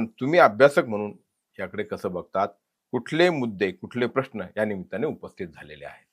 पण तुम्ही अभ्यासक म्हणून याकडे कसं बघतात? कुठले मुद्दे कुठले प्रश्न या निमित्ताने उपस्थित झालेले आहेत?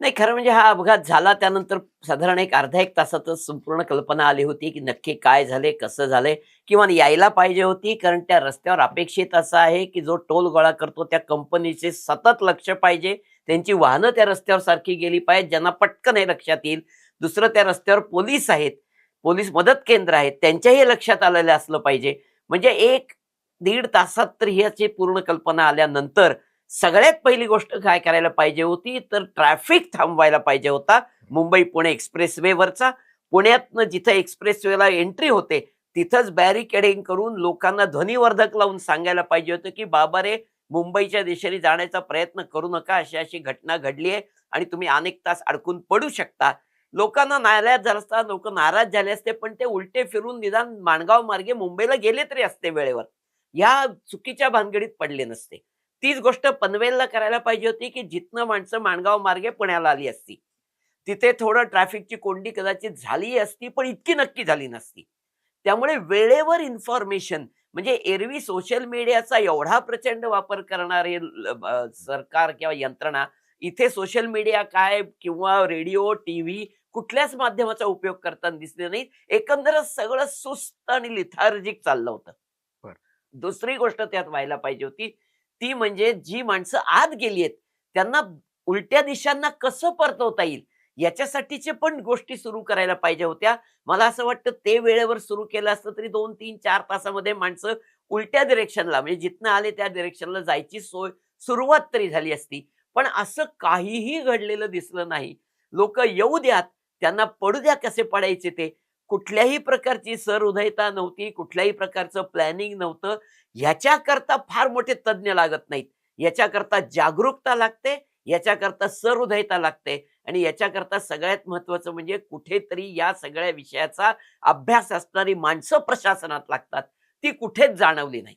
नाही खरं म्हणजे हा अपघात झाला त्यानंतर साधारण एक अर्धा एक तासातच संपूर्ण कल्पना आली होती की नक्की काय झाले कसं झालंय किंवा यायला पाहिजे होती कारण त्या रस्त्यावर अपेक्षित असं आहे की जो टोल गोळा करतो त्या कंपनीचे सतत लक्ष पाहिजे त्यांची वाहनं त्या रस्त्यावर सारखी गेली पाहिजे ज्यांना पटकन हे लक्षात येईल. दुसरं त्या रस्त्यावर पोलीस आहेत पोलीस मदत केंद्र आहेत त्यांच्याही लक्षात आलेलं असलं पाहिजे. म्हणजे एक दीड तासात तर ह्याची पूर्ण कल्पना आल्यानंतर सगळ्यात पहिली गोष्ट काय करायला पाहिजे होती? तर ट्रॅफिक थांबवायला पाहिजे होता. मुंबई पुणे एक्सप्रेसवेवरचा. पुण्यातनं जिथं एक्सप्रेसवेला एंट्री होते तिथंच बॅरिकेडिंग करून लोकांना ध्वनिवर्धक लावून सांगायला पाहिजे होतं की बाबा रे मुंबईच्या दिशेने जाण्याचा प्रयत्न करू नका. अशी अशी घटना घडली आहे आणि तुम्ही अनेक तास अडकून पडू शकता. लोकांना न्यायालयात झालं असता लोक नाराज झाले असते पण ते उलटे फिरून निदान माणगाव मार्गे मुंबईला गेले तरी असते वेळेवर. या चुकीच्या भानगडीत पडले नसते. तीच गोष्ट पनवेलला करायला पाहिजे होती की जिथनं माणसं माणगाव मार्गे पुण्याला आली असती. तिथे थोडं ट्रॅफिकची कोंडी कदाचित झाली असती पण इतकी नक्की झाली नसती. त्यामुळे वेळेवर इन्फॉर्मेशन म्हणजे एरवी सोशल मीडियाचा एवढा प्रचंड वापर करणारे सरकार किंवा यंत्रणा इथे सोशल मीडिया काय किंवा रेडिओ टीव्ही कुठल्याच माध्यमाचा उपयोग करताना दिसले नाहीत. एकंदरच सगळं सुस्त आणि लिथार्जिक चाललं होतं. दुसरी गोष्ट त्यात व्हायला पाहिजे होती. ती म्हणजे जी माणसं आत गेली आहेत त्यांना उलट्या दिशांना कसं परतवता येईल? याच्यासाठीचे पण गोष्टी सुरू करायला पाहिजे होत्या. मला असं वाटतं ते वेळेवर सुरू केलं असतं तरी दोन तीन चार तासामध्ये माणसं उलट्या डिरेक्शनला म्हणजे जिथनं आले त्या डिरेक्शनला जायची सोय सुरुवात तरी झाली असती. पण असं काहीही घडलेलं दिसलं नाही. लोक येऊ द्यात त्यांना पडू द्या कसे पडायचे ते. कुठल्याही प्रकारची सहृदयता नव्हती कुठल्याही प्रकारचं प्लॅनिंग नव्हतं. ह्याच्याकरता फार मोठे तज्ज्ञ लागत नाहीत. याच्याकरता जागरूकता लागते याच्याकरता सहृदयता लागते आणि याच्याकरता सगळ्यात महत्वाचं म्हणजे कुठेतरी या सगळ्या विषयाचा अभ्यास असणारी माणसं प्रशासनात लागतात. ती कुठेच जाणवली नाही